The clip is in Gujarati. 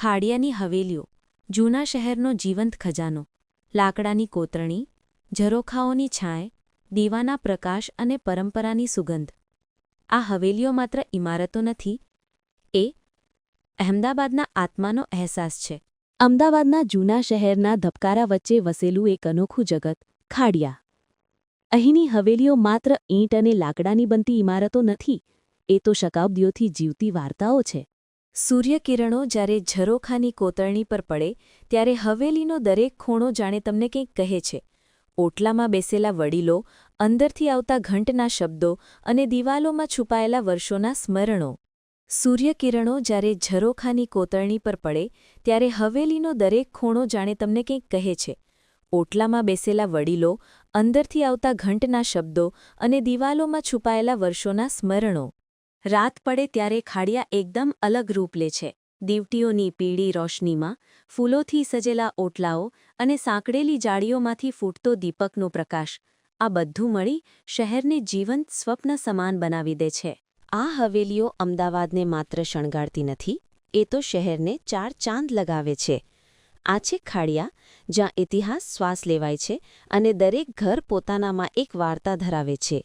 ખાડિયાની હવેલીઓ, જૂના શહેરનો જીવંત ખજાનો, લાકડાની કોતરણી, ઝરોખાઓની છાંય, દીવાના પ્રકાશ અને પરંપરાની સુગંધ. આ હવેલીઓ માત્ર ઇમારતો નથી, એ અહેમદાબાદના આત્માનો અહેસાસ છે. અમદાવાદના જૂના શહેરના ધબકારા વચ્ચે વસેલું એક અનોખું જગત, ખાડિયા. અહીંની હવેલીઓ માત્ર ઈંટ અને લાકડાની બનતી ઇમારતો નથી, એ તો શકાબ્દીઓથી જીવતી વાર્તાઓ છે. સૂર્યકિરણો જ્યારે ઝરોખાની કોતરણી પર પડે, ત્યારે હવેલીનો દરેક ખૂણો જાણે તમને કંઈક કહે છે. ઓટલામાં બેસેલા વડીલો, અંદરથી આવતા ઘંટના શબ્દો અને દિવાલોમાં છુપાયેલા વર્ષોના સ્મરણો. સૂર્યકિરણો જ્યારે ઝરોખાની કોતરણી પર પડે, ત્યારે હવેલીનો દરેક ખૂણો જાણે તમને કંઈક કહે છે. ઓટલામાં બેસેલા વડીલો, અંદરથી આવતા ઘંટના શબ્દો અને દિવાલોમાં છુપાયેલા વર્ષોના સ્મરણો. રાત પડે ત્યારે ખાડિયા એકદમ અલગ રૂપ લે છે. દીવટીઓની પીળી રોશનીમાં ફૂલોથી સજેલા ઓટલાઓ અને સાંકળેલી જાળીઓમાંથી ફૂટતો દીપકનો પ્રકાશ આ બધું મળી શહેરને જીવંત સ્વપ્ન સમાન બનાવી દે છે. આ હવેલીઓ અમદાવાદને માત્ર શણગારતી નથી, એ તો શહેરને ચાર ચાંદ લગાવે છે. આ છે ખાડિયા, જ્યાં ઇતિહાસ શ્વાસ લેવાય છે અને દરેક ઘર પોતાનામાં એક વાર્તા ધરાવે છે.